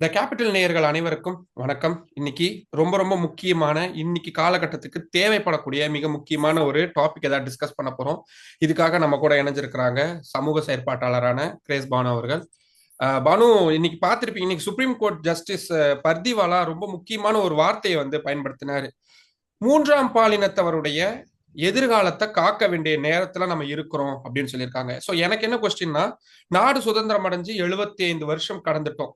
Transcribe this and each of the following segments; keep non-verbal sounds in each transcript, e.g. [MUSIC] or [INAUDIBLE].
The capital நேயர்கள் அனைவருக்கும் வணக்கம். இன்னைக்கு ரொம்ப ரொம்ப முக்கியமான இன்னைக்கு காலகட்டத்துக்கு தேவைப்படக்கூடிய மிக முக்கியமான ஒரு டாபிக் ஏதாவது டிஸ்கஸ் பண்ண போறோம். இதுக்காக நம்ம கூட இணைஞ்சிருக்கிறாங்க சமூக செயற்பாட்டாளரான கிரேஸ் பானு அவர்கள். பானு இன்னைக்கு பார்த்துருப்பீங்க இன்னைக்கு சுப்ரீம் கோர்ட் ஜஸ்டிஸ் பர்திவாலா ரொம்ப முக்கியமான ஒரு வார்த்தையை வந்து பயன்படுத்தினாரு. மூன்றாம் பாலினத்தவருடைய எதிர்காலத்தை காக்க வேண்டிய நேரத்துல நம்ம இருக்கிறோம் அப்படின்னு சொல்லியிருக்காங்க. ஸோ எனக்கு என்ன கொஸ்டின்னா நாடு சுதந்திரம் அடைஞ்சு எழுபத்தி ஐந்து வருஷம் கடந்துட்டோம்.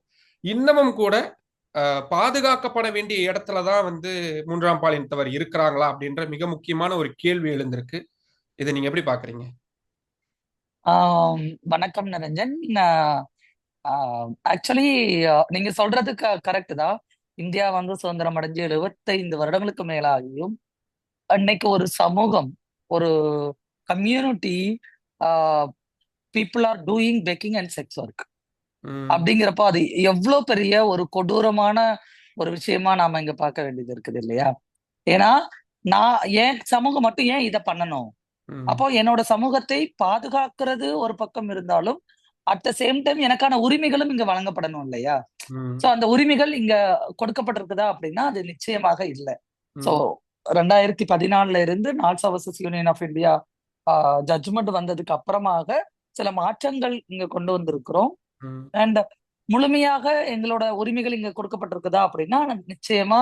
இன்னமும் கூட பாதுகாக்கப்பட வேண்டிய இடத்துல தான் வந்து மூன்றாம் பாலினத்தவர் இருக்கிறாங்களா அப்படின்ற மிக முக்கியமான ஒரு கேள்வி எழுந்திருக்கு. இதை நீங்க எப்படி பாக்குறீங்க வணக்கம் நிரஞ்சன். ஆக்சுவலி நீங்க சொல்றது கரெக்ட் தான். இந்தியா வந்து சுதந்திரம் அடைஞ்சு எழுபத்தைந்து வருடங்களுக்கு மேலாகியும் அன்னைக்கு ஒரு சமூகம் ஒரு community people are doing begging and sex work அப்படிங்கிறப்போ அது எவ்வளவு பெரிய ஒரு கொடூரமான ஒரு விஷயமா நாம இங்க பார்க்க வேண்டியது இருக்குது இல்லையா? ஏன்னா நான் ஏன் சமூகம் மட்டும் ஏன் இதை பண்ணணும்? அப்போ என்னோட சமூகத்தை பாதுகாக்கிறது ஒரு பக்கம் இருந்தாலும் அட் த சேம் டைம் எனக்கான உரிமைகளும் இங்க வழங்கப்படணும் இல்லையா? சோ அந்த உரிமைகள் இங்க கொடுக்கப்பட்டிருக்குதா அப்படின்னா அது நிச்சயமாக இல்லை. சோ ரெண்டாயிரத்தி பதினாலுல இருந்து நால் versus Union of India judgment வந்ததுக்கு அப்புறமாக சில மாற்றங்கள் இங்க கொண்டு வந்திருக்கிறோம். அண்ட் முழுமையாக எங்களோட உரிமைகள் இங்க கொடுக்கப்பட்டிருக்குதா அப்படின்னா நிச்சயமா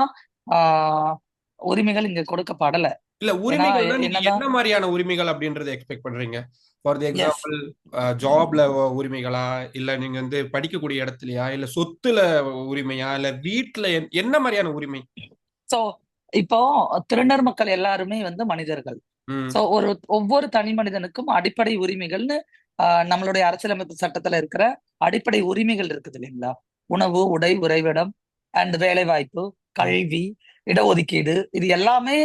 ஆஹ் உரிமைகள் இங்க கொடுக்கப்படல. இல்ல என்னதான் என்ன மாதிரியான உரிமைகள் அப்படின்றத எக்ஸ்பெக்ட் பண்றீங்க? ஃபார் தி எக்ஸாம்பிள் ஜாப்ல உரிமைகளா? இல்ல நீங்க வந்து படிக்கக்கூடிய இடத்துலயா? இல்ல சொத்துல உரிமையா? இல்ல வீட்டுல என்- என்ன மாதிரியான உரிமை? சோ இப்போ திருநர் மக்கள் எல்லாருமே வந்து மனிதர்கள். சோ ஒரு ஒவ்வொரு தனி மனிதனுக்கும் அடிப்படை உரிமைகள்னு நம்மளுடைய அரசியலமைப்பு சட்டத்துல இருக்கிற அடிப்படை உரிமைகள் இருக்குது இல்லைங்களா? உணவு உடை உறைவிடம் அண்ட் வேலை வாய்ப்பு கல்வி இடஒதுக்கீடு இது எல்லாமே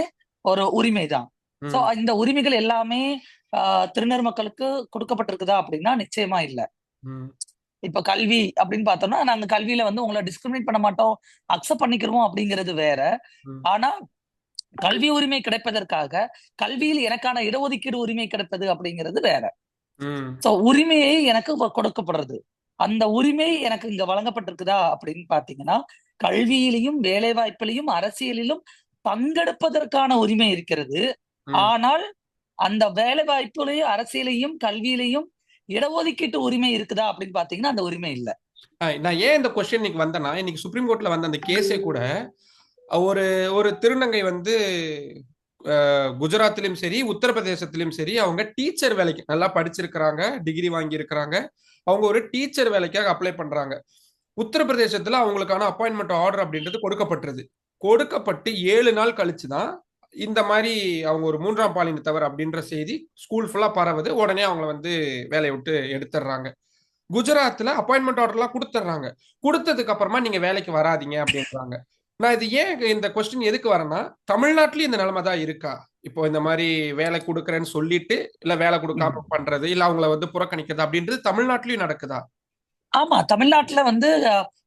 ஒரு உரிமை தான். சோ இந்த உரிமைகள் எல்லாமே திருநர் மக்களுக்கு கொடுக்கப்பட்டிருக்குதா அப்படின்னா நிச்சயமா இல்ல. இப்ப கல்வி அப்படின்னு பார்த்தோம்னா நாங்க கல்வியில வந்து உங்களை டிஸ்கிரிமினேட் பண்ண மாட்டோம் அக்செப்ட் பண்ணிக்கிறோம் அப்படிங்கிறது வேற. ஆனா கல்வி உரிமை கிடைப்பதற்காக கல்வியில் எனக்கான இடஒதுக்கீடு உரிமை கிடைப்பது அப்படிங்கிறது வேற. சோ உரிமையை எனக்கு கொடுக்கப்படுறது. அந்த உரிமை எனக்கு இங்க வழங்கப்பட்டிருக்குதா அப்படின்னு பாத்தீங்கன்னா கல்வியிலையும் வேலை வாய்ப்பிலையும் அரசியலிலும் பங்கெடுப்பதற்கான உரிமை இருக்கிறது. ஆனால் அந்த வேலை வாய்ப்புலையும் அரசியலையும் கல்வியிலையும் இடஒதுக்கீட்டு உரிமை இருக்குதா அப்படின்னு பாத்தீங்கன்னா அந்த உரிமை இல்ல. நான் ஏன் இந்த கொஸ்டின் இன்னைக்கு வந்தேன்னா இன்னைக்கு சுப்ரீம் கோர்ட்ல வந்த அந்த கேஸே கூட ஒரு ஒரு திருநங்கை வந்து குஜராத்திலும் சரி உத்தரப்பிரதேசத்திலும் சரி அவங்க டீச்சர் வேலைக்கு நல்லா படிச்சிருக்கிறாங்க டிகிரி வாங்கி இருக்கிறாங்க அவங்க ஒரு டீச்சர் வேலைக்காக அப்ளை பண்றாங்க. உத்தரப்பிரதேசத்துல அவங்களுக்கான அப்பாயின்மெண்ட் ஆர்டர் அப்படின்றது கொடுக்கப்பட்டிருது. கொடுக்கப்பட்டு ஏழு நாள் கழிச்சு தான் இந்த மாதிரி அவங்க ஒரு மூன்றாம் பாலினத்தவர் அப்படின்ற செய்தி ஸ்கூல் ஃபுல்லா பரவுது. உடனே அவங்கள வந்து வேலையை விட்டு எடுத்துடுறாங்க குஜராத்ல அப்பாயின்மெண்ட் ஆர்டர்லாம் கொடுத்துட்றாங்க கொடுத்ததுக்கு அப்புறமா நீங்க வேலைக்கு வராதீங்க அப்படின்றாங்க. நான் இது ஏன் இந்த கொஸ்டின் எதுக்கு வரேன்னா தமிழ்நாட்டிலயும் இந்த நிலைமை தான் இருக்கா இப்போ இந்த மாதிரி வேலை கொடுக்குறேன்னு சொல்லிட்டு இல்ல வேலை. கொடுக்காம பண்றது இல்ல அவங்கள வந்து புறக்கணிக்கிறது அப்படின்றது தமிழ்நாட்டிலயும் நடக்குதா ஆமா தமிழ்நாட்டுல வந்து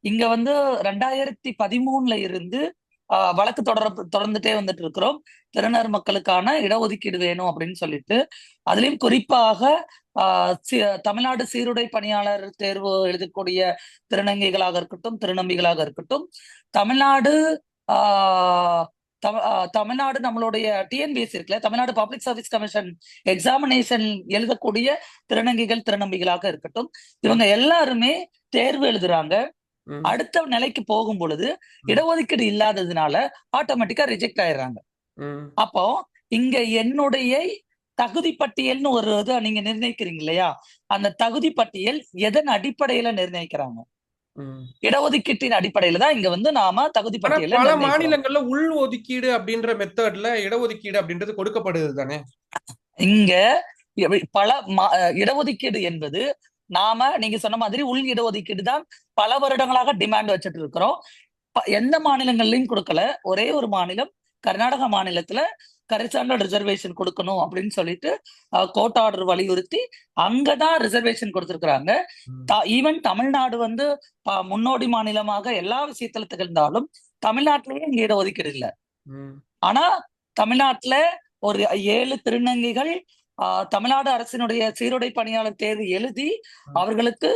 இங்க வந்து ரெண்டாயிரத்தி பதிமூணுல இருந்து வழக்கு தொடர தொடர்ந்துட்டே வந்துட்டு இருக்கிறோம் திறனர் மக்களுக்கான இடஒதுக்கீடு வேணும் அப்படின்னு சொல்லிட்டு. அதுலயும் குறிப்பாக ஆஹ் தமிழ்நாடு சீருடை பணியாளர் தேர்வு எழுதக்கூடிய திருநங்கைகளாக இருக்கட்டும் திருநம்பிகளாக இருக்கட்டும் தமிழ்நாடு ஆஹ் தமி- ஆஹ் தமிழ்நாடு நம்மளுடைய டிஎன்பிஎஸ் இருக்குல்ல Tamil Nadu public service commission examination எழுதக்கூடிய திருநங்கைகள் திருநம்பிகளாக இருக்கட்டும். இவங்க எல்லாருமே தேர்வு எழுதுறாங்க. அடுத்த நிலைக்கு போகும் பொழுது இடஒதுக்கீடு இல்லாததுனால ஆட்டோமேட்டிக்கா ரிஜெக்ட் ஆயிடுறாங்க. அப்போ இங்க என்னுடைய தகுதி பட்டியல்னு ஒரு இதை நீங்க நிர்ணயிக்கிறீங்க இல்லையா? அந்த தகுதி பட்டியல் எதன் அடிப்படையில நிர்ணயிக்கிறாங்க. இடஒதுக்கீட்டின் அடிப்படையில தான் இங்க வந்து நாம தகுதி பட்டியலை பல மாநிலங்கள்ல உள் ஒதுக்கீடு அப்படின்ற மெத்தட்ல இடஒதுக்கீடு அப்படின்றது கொடுக்கப்படுது தானே? இங்க பல இடஒதுக்கீடு என்பது நாம நீங்க சொன்ன மாதிரி உள் இடஒதுக்கீடு தான் பல வருடங்களாக டிமாண்ட் வச்சுட்டு இருக்கிறோம் எந்த மாநிலங்கள்லயும் கொடுக்கல. ஒரே ஒரு மாநிலம் கர்நாடக மாநிலத்துல கரிசாண்டல் ரிசர்வேஷன் கொடுக்கணும் அப்படின்னு சொல்லிட்டு கோர்ட் ஆர்டர் வலியுறுத்தி அங்கதான் ரிசர்வேஷன் கொடுத்திருக்கிறாங்க. ஈவன் தமிழ்நாடு வந்து முன்னோடி மாநிலமாக எல்லா விஷயத்துல திகழ்ந்தாலும் தமிழ்நாட்டிலேயே இங்க இடஒதுக்கீடு இல்ல. ஆனா தமிழ்நாட்டுல ஒரு ஏழு திருநங்கைகள் தமிழ்நாடு அரசினுடைய சீருடை பணியாளர் தேர்வு எழுதி. அவர்களுக்கு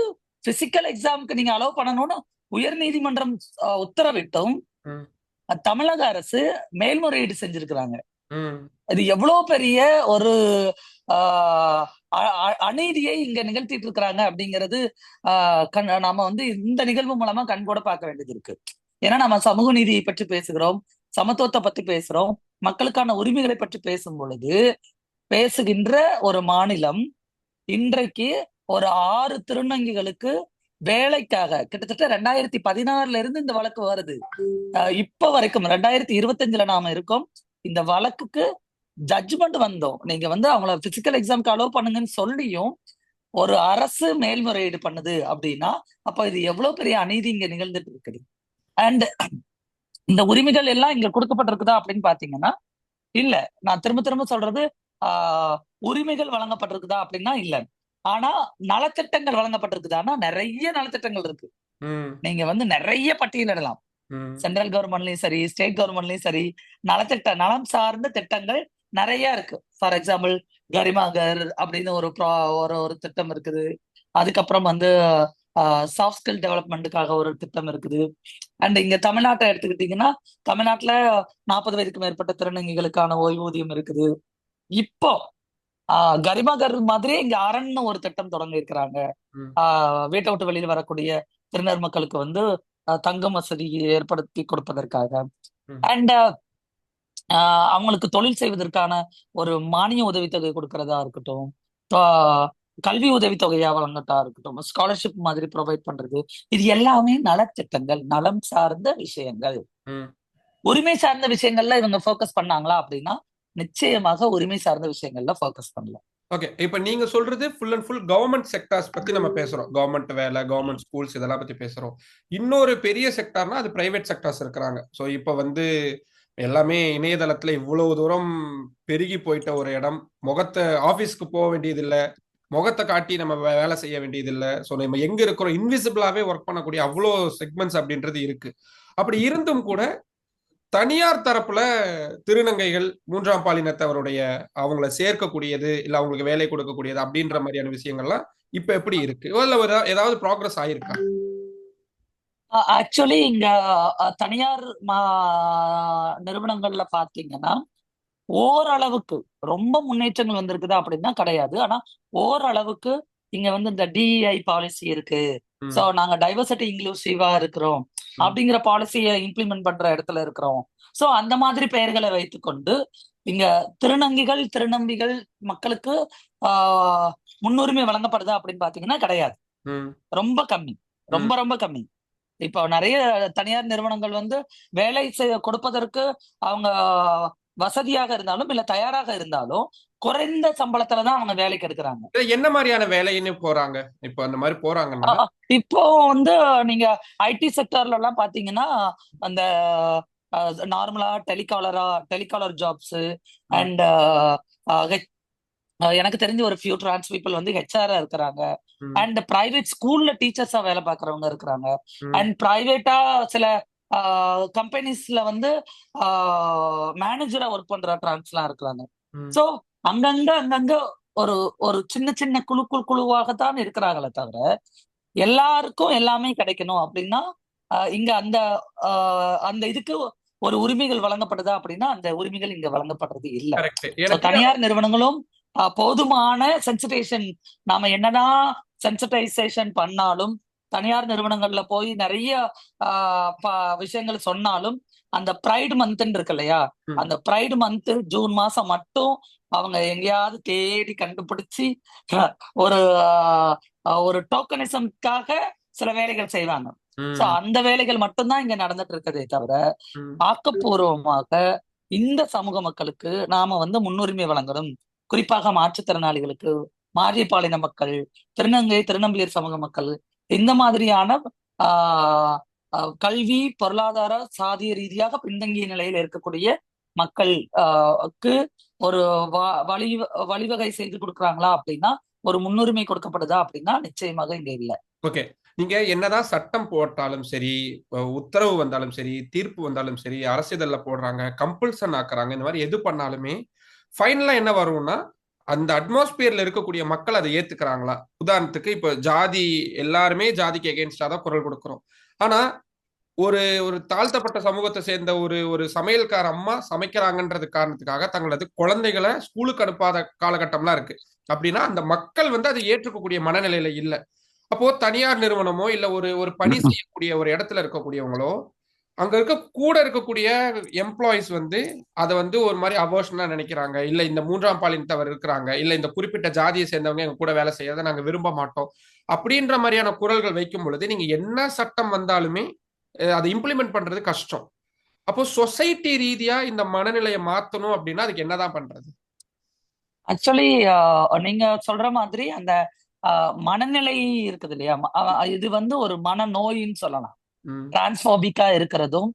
பிசிக்கல் எக்ஸாமுக்கு நீங்க அலோவ் பண்ணணும்னு உயர்நீதிமன்றம் அஹ், உத்தரவிட்டும். தமிழக அரசு மேல்முறையீடு செஞ்சிருக்கிறாங்க. இது எவ்வளவு பெரிய ஒரு அநீதியை இங்க நிகழ்த்திட்டு இருக்கிறாங்க அப்படிங்கிறது நாம வந்து இந்த நிகழ்வு மூலமா கண்கூட பார்க்க வேண்டியது இருக்கு. ஏன்னா நம்ம சமூக நீதியை பற்றி பேசுகிறோம் சமத்துவத்தை பத்தி பேசுறோம் மக்களுக்கான உரிமைகளை பற்றி பேசும் பொழுது பேசுகின்ற ஒரு மாநிலம் இன்றைக்கு ஒரு ஆறு திருநங்கைகளுக்கு வேலைக்காக கிட்டத்தட்ட ரெண்டாயிரத்தி பதினாறுல இருந்து இந்த வழக்கு வருது. இப்ப வரைக்கும் ரெண்டாயிரத்தி இருபத்தஞ்சுல நாம இருக்கோம். இந்த வழக்குக்கு ஜட்ஜ்மெண்ட் வந்தோம். நீங்க வந்து அவங்கள பிசிக்கல் எக்ஸாம்க்கு அலோவ் பண்ணுங்கன்னு சொல்லியும் ஒரு அரசு மேல்முறையீடு பண்ணுது அப்படின்னா அப்ப இது எவ்வளவு பெரிய அநீதி இங்க நிகழ்ந்துட்டு இருக்குது? அண்ட் இந்த உரிமைகள் எல்லாம் இங்க கொடுக்கப்பட்டிருக்குதா அப்படின்னு பாத்தீங்கன்னா இல்ல. நான் திரும்ப திரும்ப சொல்றது உரிமைகள் வழங்கப்பட்டிருக்குதா அப்படின்னா இல்ல. ஆனா நலத்திட்டங்கள் வழங்கப்பட்டிருக்குதான்னா நிறைய நலத்திட்டங்கள் இருக்கு. நீங்க வந்து நிறைய பட்டியலிடலாம் சென்ட்ரல் கவர்மெண்ட்லயும் சரி ஸ்டேட் கவர்மெண்ட்லயும் சரி நலத்திட்ட நலம் சார்ந்த திட்டங்கள் நிறைய இருக்கு. ஃபார் எக்ஸாம்பிள் கரிமாகர் அப்படின்னு ஒரு ஒரு ஒரு திட்டம் இருக்குது. அதுக்கப்புறம் வந்து சாஃப்ட் ஸ்கில் டெவலப்மெண்ட்டுக்காக ஒரு திட்டம் இருக்குது. அண்ட் இங்க தமிழ்நாட்டை எடுத்துக்கிட்டீங்கன்னா தமிழ்நாட்டுல நாற்பது வயதுக்கு மேற்பட்ட திருநங்கைகளுக்கான ஓய்வூதியம் இருக்குது. இப்போ ஆஹ் கரிமாகர் மாதிரியே இங்க அரண்னு ஒரு திட்டம் தொடங்கி இருக்கிறாங்க. ஆஹ் வீட்டை விட்டு வெளியில வரக்கூடிய திருநர் மக்களுக்கு வந்து தங்கும் வசதி ஏற்படுத்தி கொடுப்பதற்காக. அண்ட் அவங்களுக்கு தொழில் செய்வதற்கான ஒரு மானிய உதவித்தொகை கொடுக்கறதா இருக்கட்டும் கல்வி உதவித்தொகையா வழங்கட்டா இருக்கட்டும் ஸ்காலர்ஷிப் மாதிரி ப்ரொவைட் பண்றது இது எல்லாமே நலத்திட்டங்கள் நலம் சார்ந்த விஷயங்கள் உரிமை சார்ந்த விஷயங்கள்ல இவங்க ஃபோக்கஸ் பண்ணாங்களா அப்படின்னா நிச்சயமாக உரிமை சார்ந்த விஷயங்கள்ல ஃபோக்கஸ் பண்ணலாம். ஓகே இப்போ நீங்க சொல்றது full and full government sectors பத்தி நம்ம பேசுறோம். கவர்மெண்ட் வேலை கவர்மெண்ட் ஸ்கூல்ஸ் இதெல்லாம் பத்தி பேசுறோம். இன்னொரு பெரிய செக்டார்னா அது பிரைவேட் செக்டார்ஸ் இருக்கிறாங்க. ஸோ இப்போ வந்து எல்லாமே இணையதளத்துல இவ்வளவு தூரம் பெருகி போயிட்ட ஒரு இடம். முகத்தை ஆபீஸ்க்கு போக வேண்டியதில்லை. முகத்தை காட்டி நம்ம வேலை செய்ய வேண்டியதில்லை. ஸோ நம்ம எங்க இருக்கிறோம்? இன்விசிபிளாவே ஒர்க் பண்ணக்கூடிய அவ்வளோ செக்மெண்ட்ஸ் அப்படின்றது இருக்கு. அப்படி இருந்தும் கூட தனியார் தரப்புல திருநங்கைகள் மூன்றாம் பாலினத்தவருடைய அவங்கள சேர்க்கக்கூடியது இல்ல அவங்களுக்கு வேலை கொடுக்கக்கூடியது அப்படின்ற மாதிரியான விஷயங்கள்லாம் இப்ப எப்படி இருக்கு? இல்ல ஒரு ஏதாவது ப்ராக்ரஸ் ஆயிருக்கா? ஆக்சுவலி இங்க தனியார் மா- நிறுவனங்கள்ல பாத்தீங்கன்னா ஓரளவுக்கு ரொம்ப முன்னேற்றங்கள் வந்திருக்குதா அப்படின்னா கிடையாது. ஆனா ஓரளவுக்கு இங்க வந்து இந்த டிஇஐ பாலிசி இருக்கு. சோ நாங்க டைவர்சிட்டி இன்க்ளூசிவா இருக்கிறோம். அப்படிங்கிற பாலிசியை இம்ப்ளிமெண்ட் பண்ற இடத்துல இருக்கிறோம். சோ அந்த மாதிரி பெயர்களை வைத்துக்கொண்டு இங்க திருநங்கைகள் திருநம்பிகள் மக்களுக்கு முன்னுரிமை வழங்கப்படுதா அப்படின்னு பாத்தீங்கன்னா கிடையாது. ரொம்ப கம்மி. ரொம்ப ரொம்ப கம்மி. இப்போ நிறைய தனியார் நிறுவனங்கள் வந்து வேலை செய்ய கொடுப்பதற்கு அவங்க வசதியாக இருந்தாலும் இல்ல தயாராக இருந்தாலும் குறைந்த சம்பளத்துல தான் அவங்க வேலைக்கு எடுக்கிறாங்க. என்ன மாதிரியான வேலைன்னு போறாங்க? இப்ப அந்த மாதிரி போறாங்கன்னா அ- இப்போ வந்து நீங்க ஐடி செக்டர்ல எல்லாம் பாத்தீங்கன்னா அந்த நார்மலா டெலிகாலரா டெலிகாலர் ஜாப்ஸ் அண்ட் எனக்கு தெரிஞ்ச ஒரு ஃபியூ டிரான்ஸ் பீப்புள் வந்து ஹெச்ஆரா இருக்கிறாங்க. அண்ட் பிரைவேட் ஸ்கூல்ல டீச்சர்ஸா வேலை பார்க்கறவங்க இருக்கிறாங்க. அண்ட் பிரைவேட்டா சில கம்பெனிஸ்ல வந்து மேனேஜரா ஒர்க் பண்ற டிரான்ஸ்லாம் இருக்கிறாங்க. ம், சோ அங்கங்க அங்கங்க ஒரு ஒரு சின்ன சின்ன குழு குழு குழுவாகத்தான் இருக்கிறாங்களே தவிர எல்லாருக்கும் எல்லாமே கிடைக்கணும் அப்படின்னா இங்க அந்த அந்த இதுக்கு ஒரு உரிமைகள் வழங்கப்படுதா அப்படின்னா அந்த உரிமைகள் இங்க வழங்கப்படுறது இல்ல. தனியார் நிறுவனங்களும் போதுமான சென்சிடைசேஷன் நாம என்னதான் சென்சிடைசேஷன் பண்ணாலும் தனியார் நிறுவனங்கள்ல போய் நிறைய விஷயங்கள் சொன்னாலும் அந்த ப்ரைடு மந்த்ன்னு இருக்கு இல்லையா. அந்த ப்ரைடு மந்த் ஜூன் மாசம் மட்டும் அவங்க எங்கேயாவது தேடி கண்டுபிடிச்சு ஒரு ஒரு டோக்கனிசம்காக சில வேலைகள் செய்வாங்க. சோ அந்த வேலைகள் மட்டும்தான் இங்க நடந்துட்டு இருக்கதே தவிர ஆக்கப்பூர்வமாக இந்த சமூக மக்களுக்கு நாம வந்து முன்னுரிமை வழங்கணும். குறிப்பாக மாற்றுத்திறனாளிகளுக்கு மாறிய பாலின மக்கள் திருநங்கை திருநம்பியர் சமூக மக்கள் இந்த மாதிரியான ஆஹ் கல்வி பொருளாதார சாதிய ரீதியாக பின்தங்கிய நிலையில் இருக்கக்கூடிய மக்கள் ஆஹ் ஒரு வ- வழி வழிவகை செய்து கொடுக்குறாங்களா அப்படின்னா ஒரு முன்னுரிமை கொடுக்கப்படுதா அப்படின்னா நிச்சயமாக இங்க இல்லை. ஓகே. நீங்க என்னதான் சட்டம் போட்டாலும் சரி உத்தரவு வந்தாலும் சரி தீர்ப்பு வந்தாலும் சரி அரசிதழ்ல போடுறாங்க கம்பல்சன் ஆக்குறாங்க இந்த மாதிரி எது பண்ணாலுமே ஃபைனலா என்ன வரும்னா அந்த அட்மாஸ்பியர்ல இருக்கக்கூடிய மக்கள் அதை ஏத்துக்கிறாங்களா? உதாரணத்துக்கு இப்போ ஜாதி எல்லாருமே ஜாதிக்கு எகேன்ஸ்டா தான் குரல் கொடுக்குறோம். ஆனா ஒரு ஒரு தாழ்த்தப்பட்ட சமூகத்தை சேர்ந்த ஒரு ஒரு சமையல்கார அம்மா சமைக்கிறாங்கன்றது காரணத்துக்காக தங்களது குழந்தைகளை ஸ்கூலுக்கு அனுப்பாத காலகட்டம்லாம் இருக்கு. அப்படின்னா அந்த மக்கள் வந்து அதை ஏற்றுக்கக்கூடிய மனநிலையில இல்லை. அப்போ தனியார் நிறுவனமோ இல்ல ஒரு ஒரு பணி [LAUGHS] செய்யக்கூடிய ஒரு இடத்துல இருக்கக்கூடியவங்களோ அங்க இருக்க கூட இருக்கக்கூடிய எம்ப்ளாயிஸ் வந்து அதை வந்து ஒரு மாதிரி அபோஷனா நினைக்கிறாங்க. இல்ல இந்த மூன்றாம் பாலினத்தவர் இருக்கிறாங்க. இல்ல இந்த குறிப்பிட்ட ஜாதியை சேர்ந்தவங்க எங்க கூட வேலை செய்யறதை நாங்க விரும்ப மாட்டோம். அப்படின்ற மாதிரியான குரல்கள் வைக்கும் பொழுது நீங்க என்ன சட்டம் வந்தாலுமே அதை இம்ப்ளிமெண்ட் பண்றது கஷ்டம். அப்போ சொசைட்டி ரீதியா இந்த மனநிலையை மாத்தணும் அப்படின்னா அதுக்கு என்னதான் பண்றது? ஆக்சுவலி நீங்க சொல்ற மாதிரி அந்த மனநிலை இருக்குது இல்லையா? இது வந்து ஒரு மனநோயின்னு சொல்லலாம். டிரான்ஸ்போபிக்கா இருக்கிறதும்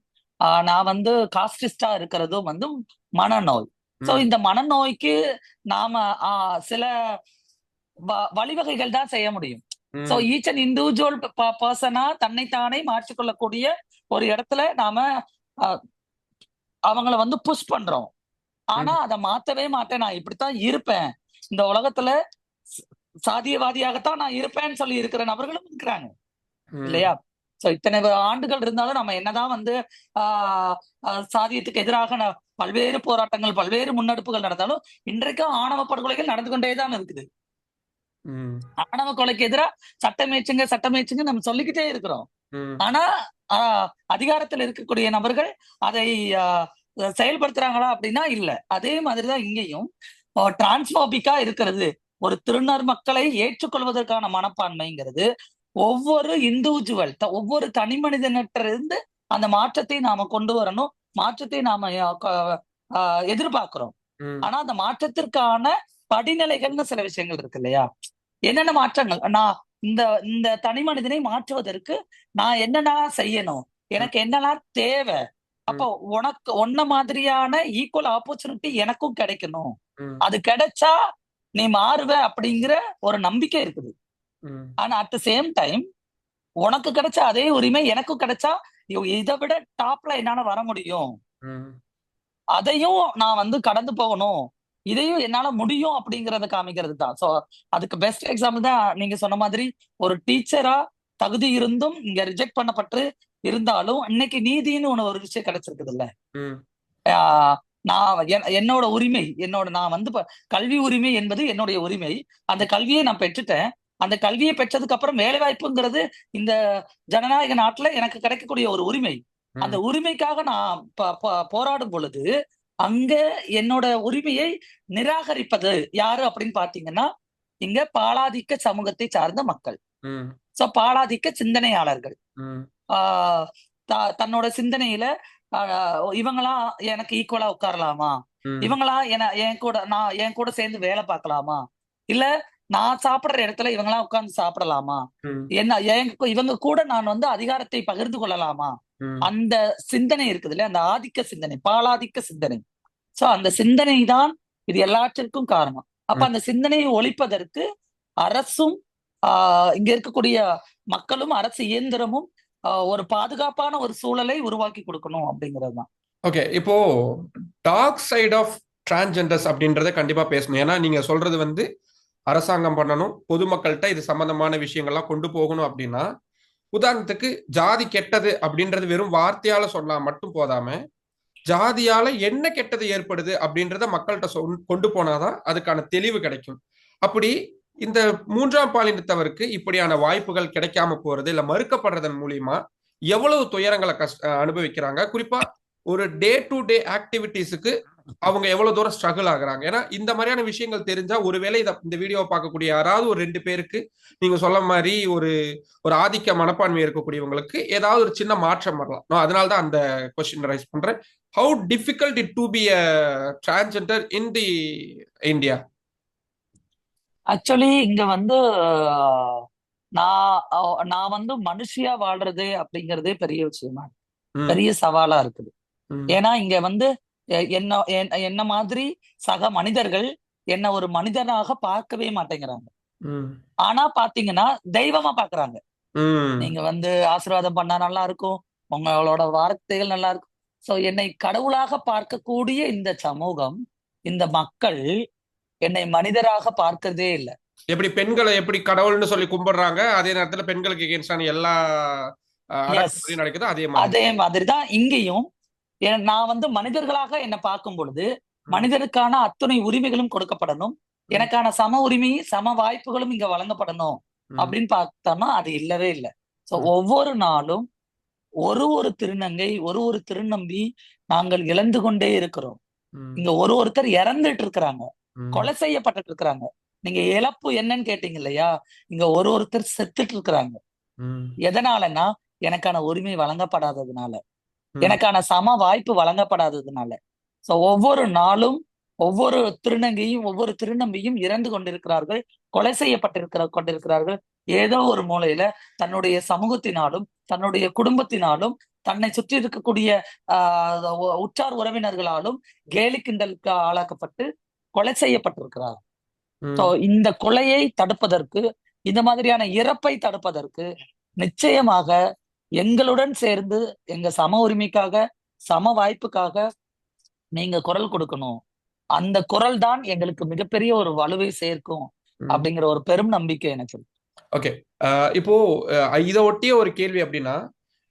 நான் வந்து காஸ்டிஸ்டா இருக்கிறதும் வந்து மனநோய். சோ இந்த மனநோய்க்கு நாம சில வழிவகைகள் தான் செய்ய முடியும். சோ ஈச் அண்ட் இண்டிவிஜுவல் பர்சனா தன்னைத்தானே மாற்றிக்கொள்ளக்கூடிய ஒரு இடத்துல நாம அவங்கள வந்து புஷ் பண்றோம். ஆனா அதை மாத்தவே மாட்டேன். நான் இப்படித்தான் இருப்பேன். இந்த உலகத்துல சாதியவாதியாகத்தான் நான் இருப்பேன்னு சொல்லி இருக்கிற நபர்களும் இருக்கிறாங்க. இல்லையா? சோ இத்தனை ஆண்டுகள் இருந்தாலும் நம்ம என்னதான் வந்து ஆஹ் சாதியத்துக்கு எதிராக பல்வேறு போராட்டங்கள் பல்வேறு முன்னெடுப்புகள் நடந்தாலும் இன்றைக்கும் ஆணவ படுகொலைகள் நடந்து கொண்டே தான் இருக்குது. ஆணவ கொலைக்கு எதிராக சட்டமேச்சுங்க சட்டமேச்சுங்க நம்ம சொல்லிக்கிட்டே இருக்கிறோம். ஆனா அதிகாரத்தில் இருக்கக்கூடிய நபர்கள் அதை செயல்படுத்துறாங்களா அப்படின்னா இல்ல. அதே மாதிரிதான் இங்கேயும். டிரான்ஸ்பாபிக்கா இருக்கிறது ஒரு திருநர் மக்களை ஏற்றுக்கொள்வதற்கான மனப்பான்மைங்கிறது ஒவ்வொரு இண்டிவிஜுவல் ஒவ்வொரு தனி மனிதனிட்டிருந்து அந்த மாற்றத்தை நாம கொண்டு வரணும் மாற்றத்தை நாம எதிர்பார்க்கிறோம். ஆனா அந்த மாற்றத்திற்கான படிநிலைகள்னு சில விஷயங்கள் இருக்கு இல்லையா? என்னென்ன மாற்றங்கள்? நான் இந்த இந்த தனி மனிதனை மாற்றுவதற்கு நான் என்னென்ன செய்யணும்? எனக்கு என்னெல்லாம் தேவை? அப்போ உனக்கு உன்ன மாதிரியான ஈக்குவல் ஆப்பர்ச்சுனிட்டி எனக்கும் கிடைக்கணும். அது கிடைச்சா நீ மாறுவ அப்படிங்கிற ஒரு நம்பிக்கை இருக்குது. ஆனா அட் த சேம் டைம் உனக்கு கிடைச்ச அதே உரிமை எனக்கும் கிடைச்சா இதை விட டாப்ல என்னால வர முடியும்? அதையும் நான் வந்து கடந்து போகணும். இதையும் என்னால முடியும் அப்படிங்கறத காமிக்கிறது தான் சோ அதுக்கு பெஸ்ட் எக்ஸாம்பிள் தான் நீங்க சொன்ன மாதிரி ஒரு டீச்சரா தகுதி இருந்தும் இங்க ரிஜெக்ட் பண்ணப்பட்டு இருந்தாலும் இன்னைக்கு நீதின்னு ஒண்ணு ஒரு விஷயம் கிடைச்சிருக்குது இல்ல நான் என்- என்னோட உரிமை என்னோட நான் வந்து கல்வி உரிமை என்பது என்னுடைய உரிமை. அந்த கல்வியை நான் பெற்றுட்டேன். அந்த கல்வியை பெற்றதுக்கு அப்புறம் வேலை வாய்ப்புங்கிறது இந்த ஜனநாயக நாட்டுல எனக்கு கிடைக்கக்கூடிய ஒரு உரிமை. அந்த உரிமைக்காக நான் போராடும் பொழுது அங்க என்னோட உரிமையை நிராகரிப்பது யாரு அப்படின்னு பாத்தீங்கன்னா இங்க பாலாதிக்க சமூகத்தை சார்ந்த மக்கள். சோ பாலாதிக்க சிந்தனையாளர்கள். ஆஹ் தன்னோட சிந்தனையில ஆஹ் இவங்களா எனக்கு ஈக்குவலா உட்காரலாமா? இவங்களா என என் கூட நான் என் கூட சேர்ந்து வேலை பார்க்கலாமா? இல்ல நான் சாப்பிடுற இடத்துல இவங்களா உட்கார்ந்து சாப்பிடலாமா? என்ன இவங்க கூட நான் வந்து அதிகாரத்தை பகிர்ந்து கொள்ளலாமா? அந்த சிந்தனை இருக்குது இல்லையா? அந்த ஆதிக்க சிந்தனை பாலாதிக்க சிந்தனை. சோ அந்த சிந்தனை தான் இது எல்லாற்றிற்கும் காரணம். அப்ப. அந்த சிந்தனையை ஒழிப்பதற்கு அரசும் ஆஹ் இங்க இருக்கக்கூடிய மக்களும் அரசு இயந்திரமும் ஒரு பாதுகாப்பான ஒரு சூழலை உருவாக்கி கொடுக்கணும் அப்படிங்கிறது தான். ஓகே இப்போ டார்க் சைடு ஆஃப் டிரான்ஜெண்டர்ஸ் அப்படின்றத கண்டிப்பா பேசணும். ஏன்னா நீங்க சொல்றது வந்து அரசாங்கம் பண்ணணும் பொதுமக்கள்கிட்ட இது சம்பந்தமான விஷயங்கள்லாம் கொண்டு போகணும் அப்படின்னா உதாரணத்துக்கு ஜாதி கெட்டது அப்படின்றது வெறும் வார்த்தையால சொன்னா மட்டும் போதாம ஜாதியால என்ன கெட்டது ஏற்படுது அப்படின்றத மக்கள்கிட்ட சொன் கொண்டு போனாதான் அதுக்கான தெளிவு கிடைக்கும். அப்படி இந்த மூன்றாம் பாலினத்தவருக்கு இப்படியான வாய்ப்புகள் கிடைக்காம போறது இல்ல மறுக்கப்படுறதன் மூலியமா எவ்வளவு துயரங்களை கஷ்ட அனுபவிக்கிறாங்க. குறிப்பா ஒரு டே டு டே ஆக்டிவிட்டீஸுக்கு அவங்க எவ்வளவு தூரம் ஸ்ட்ரகிள் ஆகுறாங்க? ஏன்னா இந்த மாதிரியான விஷயங்கள் தெரிஞ்சா ஒருவேளை இத இந்த வீடியோவை பார்க்கக்கூடிய யாராவது ஒரு ரெண்டு பேருக்கு நீங்க சொல்ல மாதிரி ஒரு ஒரு ஆதிக்க மனப்பான்மை இருக்கக்கூடியவங்களுக்கு ஏதாவது ஒரு சின்ன மாற்றம் வரலாம். நான் அதனால தான் அந்த கொஸ்டின் ரைஸ் பண்றேன். How difficult it to be a transgender in the India actually இங்க வந்து நான் நான் வந்து மனுஷியா வாழ்றது அப்படிங்கறதே பெரிய விஷயமா பெரிய சவாலா இருக்குது. ஏன்னா இங்க வந்து என்ன என்- என்ன மாதிரி சக மனிதர்கள் என்ன ஒரு மனிதனாக பார்க்கவே மாட்டேங்கிறாங்க. ஆனா பாத்தீங்கன்னா தெய்வமா பாக்குறாங்க. நீங்க வந்து ஆசீர்வாதம் பண்ணா நல்லா இருக்கும் உங்களோட வார்த்தைகள் நல்லா இருக்கும் சோ என்னை கடவுளாக பார்க்கக்கூடிய இந்த சமூகம் இந்த மக்கள் என்னை மனிதராக பார்க்கறதே இல்லை. எப்படி பெண்களை எப்படி கடவுள்னு சொல்லி கும்பிடுறாங்க அதே நேரத்துல பெண்களுக்கு எகேன்ஸ்டான எல்லா நடக்குதோ அதே மாதிரி. அதே மாதிரிதான் இங்கேயும் நான் வந்து மனிதர்களாக என்ன பார்க்கும் பொழுது மனிதனுக்கான அத்துணை உரிமைகளும் கொடுக்கப்படணும். எனக்கான சம உரிமை சம வாய்ப்புகளும் இங்க வழங்கப்படணும் அப்படின்னு பார்த்தோம்னா அது இல்லவே இல்லை. சோ ம். ஒவ்வொரு நாளும் ஒரு ஒரு திருநங்கை ஒரு ஒரு திருநம்பி நாங்கள் இழந்து கொண்டே இருக்கிறோம். இங்க ஒரு ஒருத்தர் இறந்துட்டு இருக்கிறாங்க கொலை செய்யப்பட்டுட்டு இருக்கிறாங்க. நீங்க இழப்பு என்னன்னு கேட்டீங்க இல்லையா? இங்க ஒரு ஒருத்தர் செத்துட்டு இருக்கிறாங்க. எதனாலன்னா எனக்கான உரிமை வழங்கப்படாததுனால. எனக்கான சம வாய்ப்பு வழங்கப்படாததுனால. சோ ஒவ்வொரு நாளும் ஒவ்வொரு திருநங்கையும் ஒவ்வொரு திருநம்பியும் இறந்து கொண்டிருக்கிறார்கள் கொலை செய்யப்பட்டிருக்கிற கொண்டிருக்கிறார்கள். ஏதோ ஒரு மூலையில தன்னுடைய சமூகத்தினாலும் தன்னுடைய குடும்பத்தினாலும் தன்னை சுற்றி இருக்கக்கூடிய ஆஹ் உற்றார் உறவினர்களாலும் கேலி கிண்டலுக்கு ஆளாக்கப்பட்டு கொலை செய்யப்பட்டிருக்கிறார். இந்த கொலையை தடுப்பதற்கு இந்த மாதிரியான இறப்பை தடுப்பதற்கு நிச்சயமாக எங்களுடன் சேர்ந்து எங்க சம உரிமைக்காக சம வாய்ப்புக்காக நீங்க குரல் கொடுக்கணும் அந்த குரல் தான் எங்களுக்கு மிகப்பெரிய ஒரு வலுவை சேர்க்கும். அப்படிங்கிற ஒரு பெரும் நம்பிக்கை எனக்கு. ஓகே இப்போ அஹ், இதை ஒட்டிய ஒரு கேள்வி அப்படின்னா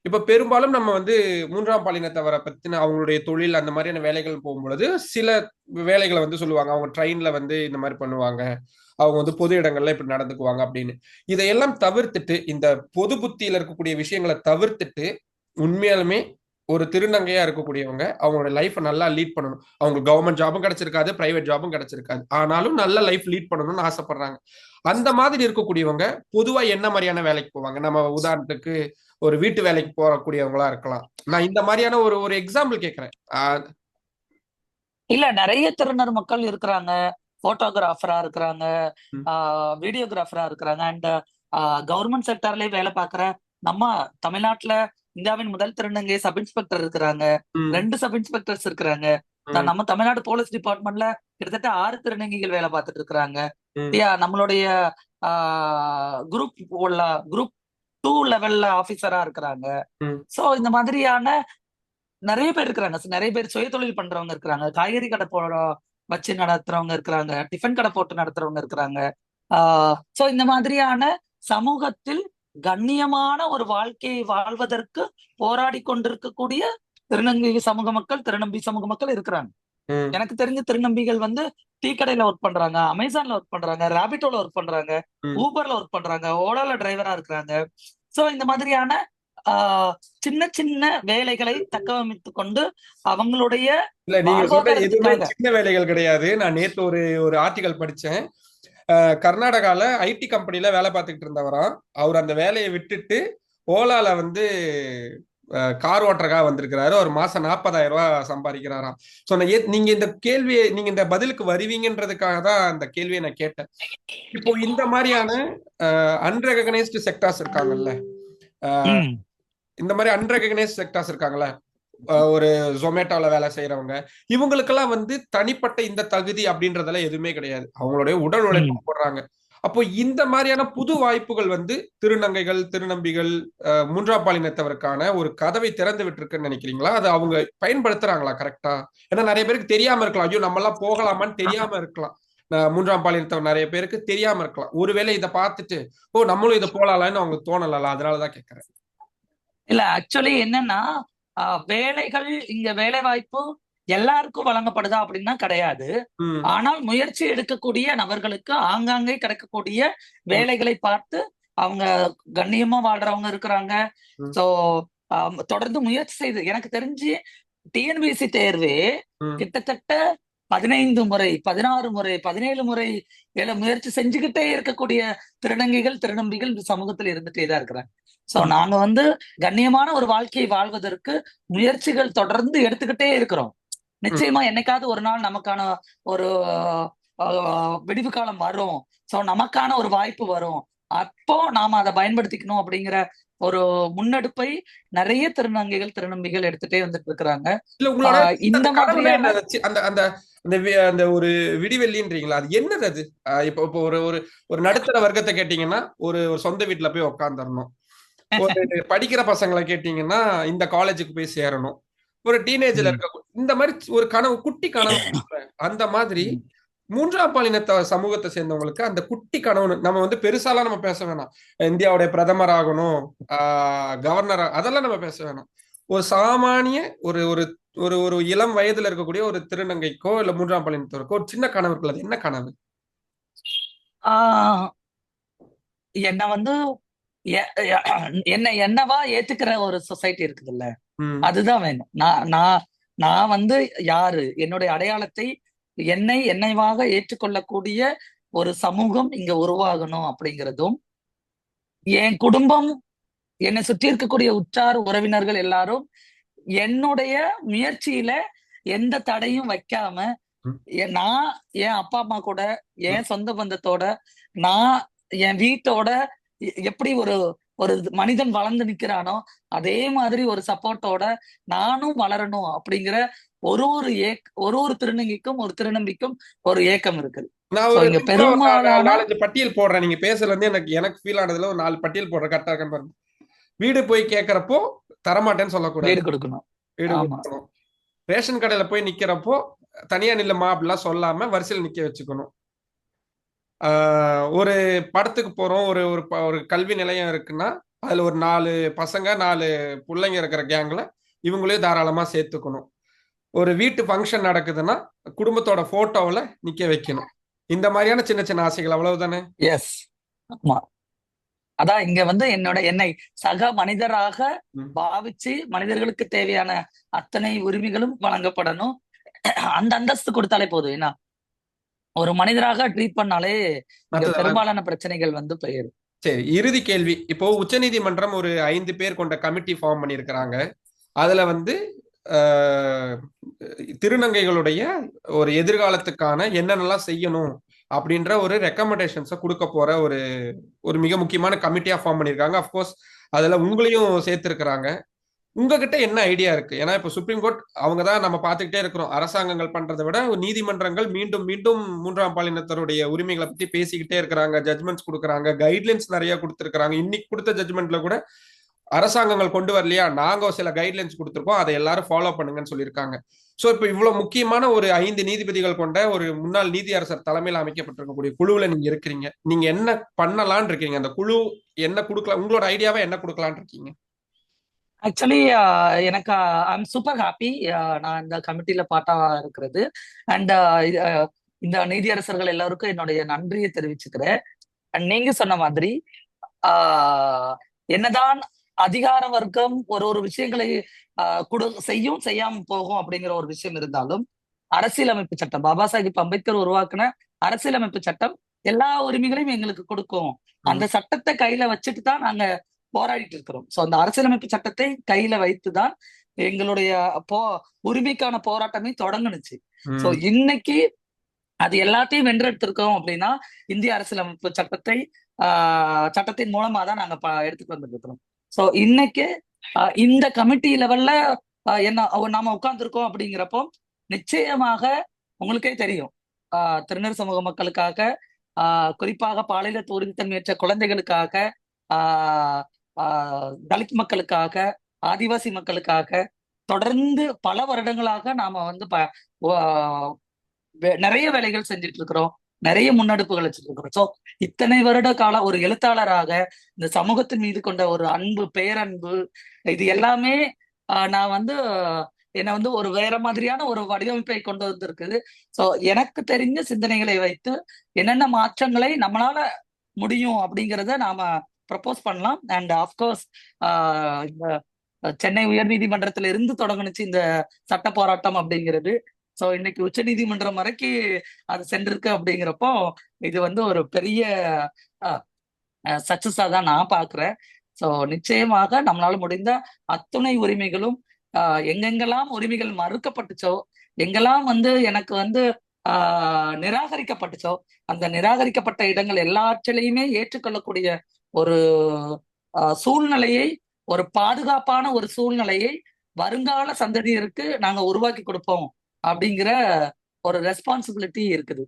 இப்ப பெரும்பாலும் நம்ம வந்து மூன்றாம் பாலினத்தவரை பத்தின அவங்களுடைய தொழில் அந்த மாதிரியான வேலைகள் போகும்பொழுது சில வேலைகளை வந்து சொல்லுவாங்க அவங்க ட்ரெயின்ல வந்து இந்த மாதிரி பண்ணுவாங்க அவங்க வந்து பொது இடங்கள்ல இப்படி நடந்துக்குவாங்க அப்படின்னு. இதையெல்லாம் தவிர்த்துட்டு இந்த பொது புத்தியில இருக்கக்கூடிய விஷயங்களை தவிர்த்துட்டு உண்மையாலுமே ஒரு திருநங்கையா இருக்கக்கூடியவங்க அவங்களோட லைஃப்பை நல்லா லீட் பண்ணணும். அவங்க கவர்மெண்ட் ஜாபும் கிடைச்சிருக்காது பிரைவேட் ஜாபும் கிடைச்சிருக்காது. ஆனாலும் நல்ல லைஃப் லீட் பண்ணணும்னு ஆசைப்படுறாங்க. அந்த மாதிரி இருக்கக்கூடியவங்க பொதுவா என்ன மாதிரியான வேலைக்கு போவாங்க? நம்ம உதாரணத்துக்கு ஒரு வீட்டு வேலைக்கு போகக்கூடியவங்களா இருக்கலாம். நான் இந்த மாதிரியான ஒரு ஒரு எக்ஸாம்பிள் கேட்கறேன் இல்ல நிறைய திறனர் மக்கள் இருக்கிறாங்க. போட்டோகிராஃபரா இருக்கிறாங்க. வீடியோகிராஃபரா இருக்கிறாங்க. அண்ட் கவர்மெண்ட் செக்டர்லயே வேலை பார்க்குற நம்ம தமிழ்நாட்டுல இந்தியாவின் முதல் திருநங்கை சப் இன்ஸ்பெக்டர் இருக்கிறாங்க ரெண்டு சப் இன்ஸ்பெக்டர்ஸ் இருக்கிறாங்க நம்ம தமிழ்நாடு போலீஸ் டிபார்ட்மெண்ட்ல கிட்டத்தட்ட ஆறு திருநங்கைகள் வேலை பார்த்துட்டு இருக்கிறாங்க. Yeah, நம்மளுடைய குரூப் உள்ள குரூப் டூ லெவல்ல ஆபீசரா இருக்கிறாங்க. சோ இந்த மாதிரியான நிறைய பேர் இருக்கிறாங்க. நிறைய பேர் சுயதொழில் பண்றவங்க இருக்கிறாங்க. காய்கறி கடை போ வச்சு நடத்துறவங்க இருக்கிறாங்க. டிஃபன் கடை போட்டு நடத்துறவங்க இருக்கிறாங்க. சோ இந்த மாதிரியான சமூகத்தில் கண்ணியமான ஒரு வாழ்க்கையை வாழ்வதற்கு போராடி கொண்டிருக்கக்கூடிய திருநங்கை சமூக மக்கள் திருநம்பி சமூக மக்கள் இருக்கிறாங்க. எனக்கு தெரிஞ்ச திருநம்பிகள் வந்து டீ கடையில ஒர்க் பண்றாங்க அமேசான்ல ஒர்க் பண்றாங்க ராபிட்டோல ஒர்க் பண்றாங்க. ஊபர்ல ஒர்க் பண்றாங்க ஓலால டிரைவரா இருக்கிறாங்க. சோ இந்த மாதிரியான ஆஹ் சின்ன சின்ன வேலைகளை தக்கவமைத்து கொண்டு அவங்களுடைய இல்ல நீங்க சொல்ற எதுவுமே. சின்ன வேலைகள் கிடையாது. நான் நேத்து ஒரு ஒரு ஆர்டிகல் படிச்சேன். கர்நாடகால ஐடி கம்பெனில வேலை பார்த்துக்கிட்டு இருந்தவராம். அவர் அந்த வேலையை விட்டுட்டு ஓலால வந்து கார் ஓட்டுறக்காக வந்திருக்கிறாரு. ஒரு மாசம் நாற்பதாயிரம் ரூபாய் சம்பாதிக்கிறாராம். ஸோ நீங்க இந்த கேள்வியை நீங்க இந்த பதிலுக்கு வருவீங்கன்றதுக்காக தான் அந்த கேள்வியை நான் கேட்டேன். இப்போ இந்த மாதிரியான அன்ரெகனைஸ்டு செக்டார்ஸ் இருக்காங்கல்ல இந்த மாதிரி அன்ரெகனைஸ் செக்டார்ஸ் இருக்காங்கல்ல அஹ் ஒரு ஜொமேட்டோல வேலை செய்யறவங்க இவங்களுக்கெல்லாம் வந்து தனிப்பட்ட இந்த தகுதி அப்படின்றதெல்லாம் எதுவுமே கிடையாது. அவங்களுடைய உடல் உழைப்பு போடுறாங்க. அப்போ இந்த மாதிரியான புது வாய்ப்புகள் வந்து திருநங்கைகள் திருநம்பிகள் மூன்றாம் பாலினத்தவருக்கான ஒரு கதவை திறந்து விட்டுருக்குன்னு நினைக்கிறீங்களா? அது அவங்க பயன்படுத்துறாங்களா கரெக்டா ஏன்னா நிறைய பேருக்கு தெரியாம இருக்கலாம். ஐயோ நம்ம எல்லாம் போகலாமான்னு தெரியாம இருக்கலாம். மூன்றாம் பாலினத்தவர் நிறைய பேருக்கு தெரியாம இருக்கலாம். ஒருவேளை இதை பார்த்துட்டு ஓ நம்மளும் இதை போலாம்னு அவங்களுக்கு தோணலாம் அதனாலதான் கேட்கறேன் இல்ல ஆக்சுவலி என்னன்னா வேலைகள் இங்க வேலை வாய்ப்பு எல்லாருக்கும் வழங்கப்படுதா அப்படின்னா கிடையாது ஆனால் முயற்சி எடுக்கக்கூடிய நபர்களுக்கு ஆங்காங்கே கிடைக்கக்கூடிய வேலைகளை பார்த்து அவங்க கண்ணியமா வாழ்றவங்க இருக்கிறாங்க. சோ தொடர்ந்து முயற்சி செய்து எனக்கு தெரிஞ்சு டிஎன்பிஎஸ்சி தேர்வே. கிட்டத்தட்ட பதினைந்து முறை பதினாறு முறை பதினேழு முறை எழு முயற்சி செஞ்சுக்கிட்டே இருக்கக்கூடிய திருநங்கைகள் திருநம்பிகள் இந்த சமூகத்துல இருந்துட்டே தான் இருக்கிறாங்க. சோ நாங்க வந்து கண்ணியமான ஒரு வாழ்க்கையை வாழ்வதற்கு முயற்சிகள் தொடர்ந்து எடுத்துக்கிட்டே இருக்கிறோம். நிச்சயமா என்னைக்காவது ஒரு நாள் நமக்கான ஒரு ஆஹ், விடிவு காலம் வரும். சோ நமக்கான ஒரு வாய்ப்பு வரும். அப்போ நாம அதை பயன்படுத்திக்கணும் அப்படிங்கிற ஒரு முன்னெடுப்பை நிறைய திருநங்கைகள் திருநம்பிகள் எடுத்துட்டே வந்துட்டு இருக்கிறாங்க. இந்த மாதிரியான அந்த அந்த அந்த அந்த ஒரு விடிவெள்ளின்றீங்களா? அது என்னது அது? இப்போ இப்போ ஒரு ஒரு ஒரு நடுத்தர வர்க்கத்தை கேட்டீங்கன்னா ஒரு ஒரு சொந்த வீட்டுல போய் உட்காந்துரணும் ஒரு [LAUGHS] படிக்கிற பசங்களை கேட்டீங்கன்னா இந்த காலேஜுக்கு போய் சேரணும். ஒரு டீனேஜ்ல. இருக்க இந்த மாதிரி ஒரு கனவு குட்டி கனவு. [LAUGHS] அந்த மாதிரி மூன்றாம் பாலினத்த சமூகத்தை சேர்ந்தவங்களுக்கு அந்த குட்டி கனவு நம்ம வந்து பெருசாலாம் நம்ம பேச வேணாம். இந்தியாவுடைய பிரதமர் ஆகணும் ஆஹ் கவர்னர் அதெல்லாம் நம்ம பேச வேணாம். ஒரு சாமானிய ஒரு ஒரு ஒரு ஒரு இளம் வயதுல இருக்கக்கூடிய ஒரு திருநங்கைக்கோ இல்ல மூன்றாம் பாலினத்தவருக்கோ ஒரு சின்ன கனவு இருக்குல்ல அது என்ன கனவு? ஆஹ் என்ன வந்து என்ன என்னவா ஏத்துக்கிற ஒரு சொசைட்டி இருக்குதுல்ல அதுதான் வேணும். நான் நான் நான் வந்து யாரு? என்னுடைய அடையாளத்தை என்னை என்னைவாக ஏற்றுக்கொள்ளக்கூடிய ஒரு சமூகம் இங்க உருவாகணும் அப்படிங்கிறதும் என் குடும்பம் என்னை சுற்றி இருக்கக்கூடிய உற்றார் உறவினர்கள் எல்லாரும் என்னுடைய முயற்சியில எந்த தடையும் வைக்காம நான் என் அப்பா அம்மா கூட என் சொந்த பந்தத்தோட நான் என் வீட்டோட எப்படி ஒரு ஒரு மனிதன் வளர்ந்து நிக்கிறானோ அதே மாதிரி ஒரு சப்போர்ட்டோட நானும் வளரணும் அப்படிங்கிற ஒரு ஒரு ஏக் ஒரு ஒரு திருநங்கைக்கும் ஒரு திருநம்பிக்கும் ஒரு ஏக்கம் இருக்குது. நாலஞ்சு பட்டியல் போடுறேன். நீங்க பேசுறது வந்து எனக்கு எனக்கு ஃபீல் ஆனதுல ஒரு நாலு பட்டியல் போடுறேன். கரெக்டா இருக்கான்னு பாருங்க. வீடு போய் கேட்கறப்போ தரமாட்டேன்னு சொல்லக்கூடாது. வீடு கொடுக்கணும். வீடு. கொடுக்கணும். ரேஷன் கடையில போய் நிக்கிறப்போ தனியா நில்லுமா அப்படிலாம் சொல்லாம வரிசையில் நிக்க வச்சுக்கணும். ஆஹ் ஒரு படத்துக்கு போறோம். ஒரு ஒரு கல்வி நிலையம் இருக்குன்னா அதுல ஒரு நாலு பசங்க நாலு பிள்ளைங்க இருக்கிற கேங்ல இவங்களையும் தாராளமா சேர்த்துக்கணும். ஒரு வீட்டு ஃபங்க்ஷன் நடக்குதுன்னா குடும்பத்தோட போட்டோவில் நிக்க வைக்கணும். இந்த மாதிரியான சின்ன சின்ன ஆசைகள் அவ்வளவுதானே? எஸ் ஆமா. அதான் இங்க வந்து என்னோட என்னை சக மனிதராக. பாவிச்சு மனிதர்களுக்கு தேவையான அத்தனை உரிமைகளும் வழங்கப்படணும். அந்த அந்தஸ்து கொடுத்தாலே போதும். ஏன்னா ஒரு மனிதராக ட்ரீட் பண்ணாலே பெரும்பாலான பிரச்சனைகள் வந்து போயிடும் சரி இறுதி கேள்வி. இப்போ உச்சநீதிமன்றம் ஒரு ஐந்து பேர் கொண்ட கமிட்டி ஃபார்ம் பண்ணியிருக்கிறாங்க. அதுல வந்து திருநங்கைகளுடைய ஒரு எதிர்காலத்துக்கான என்னென்னலாம் செய்யணும் அப்படின்ற ஒரு ரெக்கமெண்டேஷன்ஸை கொடுக்க போற ஒரு ஒரு மிக முக்கியமான கமிட்டியா ஃபார்ம் பண்ணியிருக்காங்க. அஃப்கோர்ஸ் அதுல உங்களையும் சேர்த்திருக்கிறாங்க. உங்ககிட்ட என்ன ஐடியா இருக்கு? ஏன்னா இப்ப சுப்ரீம் கோர்ட் அவங்க தான் நம்ம பார்த்துக்கிட்டே இருக்கிறோம். அரசாங்கங்கள் பண்றதை விட நீதிமன்றங்கள் மீண்டும் மீண்டும் மூன்றாம் பாலினத்தருடைய உரிமைகளை பத்தி பேசிக்கிட்டே இருக்கிறாங்க. ஜட்மெண்ட்ஸ் கொடுக்குறாங்க. கைட்லைன்ஸ் நிறைய கொடுத்துருக்காங்க இன்னைக்கு கொடுத்த ஜட்மெண்ட்ல கூட அரசாங்கங்கள் கொண்டு வரலையா? நாங்க சில கைட்லைன்ஸ் கொடுத்துருக்கோம். அதை எல்லாரும் ஃபாலோ பண்ணுங்கன்னு சொல்லியிருக்காங்க. ஸோ இப்போ இவ்வளோ முக்கியமான ஒரு ஐந்து நீதிபதிகள் கொண்ட ஒரு முன்னாள் நீதியரசர் தலைமையில் அமைக்கப்பட்டிருக்கக்கூடிய குழுவில் நீங்கள் இருக்கிறீங்க. நீங்க என்ன பண்ணலான் இருக்கீங்க? அந்த குழு என்ன கொடுக்கலாம் உங்களோட ஐடியாவை என்ன கொடுக்கலான் இருக்கீங்க? ஆக்சுவலி எனக்கு ஐம் சூப்பர் ஹாப்பி நான் இந்த கமிட்டியில பாட்டா இருக்கிறது. அண்ட் இந்த நீதியரசர்கள் எல்லாருக்கும் என்னுடைய நன்றியை தெரிவிச்சுக்கிறேன். அண்ட் நீங்க சொன்ன மாதிரி என்னதான் அதிகார வர்க்கம் ஒரு ஒரு விஷயங்களை கொடு செய்யும் செய்யாம போகும் அப்படிங்கிற ஒரு விஷயம் இருந்தாலும் அரசியலமைப்பு சட்டம் பாபா சாஹிப் அம்பேத்கர் உருவாக்குன அரசியலமைப்பு சட்டம் எல்லா உரிமைகளையும் எங்களுக்கு கொடுக்கும். அந்த சட்டத்தை கையில வச்சுட்டு தான் நாங்க போராடிட்டு இருக்கிறோம். சோ அந்த அரசியலமைப்பு சட்டத்தை கையில வைத்துதான் எங்களுடைய போ உரிமைக்கான போராட்டமே தொடங்குனுச்சு. சோ இன்னைக்கு அது எல்லாத்தையும் வென்றெடுத்திருக்கோம் அப்படின்னா இந்திய அரசியலமைப்பு சட்டத்தை ஆஹ் சட்டத்தின் மூலமா தான் நாங்க எடுத்துட்டு வந்துட்டு இருக்கிறோம். சோ இன்னைக்கு ஆஹ் இந்த கமிட்டி லெவல்ல என்ன நாம உட்கார்ந்துருக்கோம் அப்படிங்கிறப்போ நிச்சயமாக உங்களுக்கே தெரியும். ஆஹ் சமூக மக்களுக்காக ஆஹ் குறிப்பாக பாலியல உறுதித்தன்மையற்ற குழந்தைகளுக்காக ஆஹ் ஆஹ் தலித் மக்களுக்காக ஆதிவாசி மக்களுக்காக தொடர்ந்து பல வருடங்களாக நாம வந்து ப வே- நிறைய வேலைகள் செஞ்சுட்டு இருக்கிறோம். நிறைய முன்னெடுப்புகள் வச்சிருக்கிறோம். சோ இத்தனை வருட கால ஒரு எழுத்தாளராக இந்த சமூகத்தின் மீது கொண்ட ஒரு அன்பு பேரன்பு இது எல்லாமே ஆஹ் நான் வந்து என்னை வந்து ஒரு வேற மாதிரியான ஒரு வடிவமைப்பை கொண்டு வந்திருக்குது. சோ எனக்கு தெரிஞ்ச சிந்தனைகளை வைத்து என்னென்ன மாற்றங்களை நம்மளால முடியும் அப்படிங்கிறத நாம ப்ரப்போஸ் பண்ணலாம். அண்ட் ஆஃப்கோர்ஸ் இந்த சென்னை உயர் நீதிமன்றத்துல இருந்து தொடங்குனுச்சு இந்த சட்ட போராட்டம் அப்படிங்கிறது. சோ இன்னைக்கு உச்ச நீதிமன்றம் வரைக்கும் அது சென்றிருக்கு அப்படிங்கிறப்போ இது வந்து ஒரு பெரிய சக்சஸா தான் நான் பாக்குறேன். சோ நிச்சயமாக நம்மளால முடிந்த அத்துணை உரிமைகளும் ஆஹ் எங்கெங்கெல்லாம் உரிமைகள் மறுக்கப்பட்டுச்சோ எங்கெல்லாம் வந்து எனக்கு வந்து ஆஹ் நிராகரிக்கப்பட்டுச்சோ அந்த நிராகரிக்கப்பட்ட இடங்கள் எல்லாற்றிலையுமே ஏற்றுக்கொள்ளக்கூடிய ஒரு சூழ்நிலையை ஒரு பாதுகாப்பான ஒரு சூழ்நிலையை வருங்கால சந்ததியருக்கு நாங்க உருவாக்கி கொடுப்போம். அப்படிங்கிற ஒரு ரெஸ்பான்சிபிலிட்டி இருக்குது.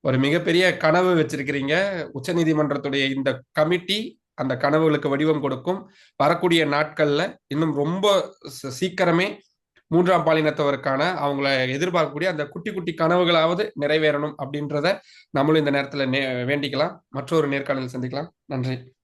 ஒரு மிகப்பெரிய கனவு வச்சிருக்கிறீங்க. உச்சநீதிமன்றத்துடைய இந்த கமிட்டி அந்த கனவுகளுக்கு வடிவம் கொடுக்கும். வரக்கூடிய நாட்கள்ல இன்னும் ரொம்ப ச- சீக்கிரமே மூன்றாம் பாலினத்தவருக்கான அவங்கள எதிர்பார்க்கக்கூடிய அந்த குட்டி குட்டி கனவுகளாவது நிறைவேறணும் அப்படின்றத நம்மளும் இந்த நேரத்துல நே வேண்டிக்கலாம். மற்றொரு நேர்காணலில் சந்திக்கலாம். நன்றி.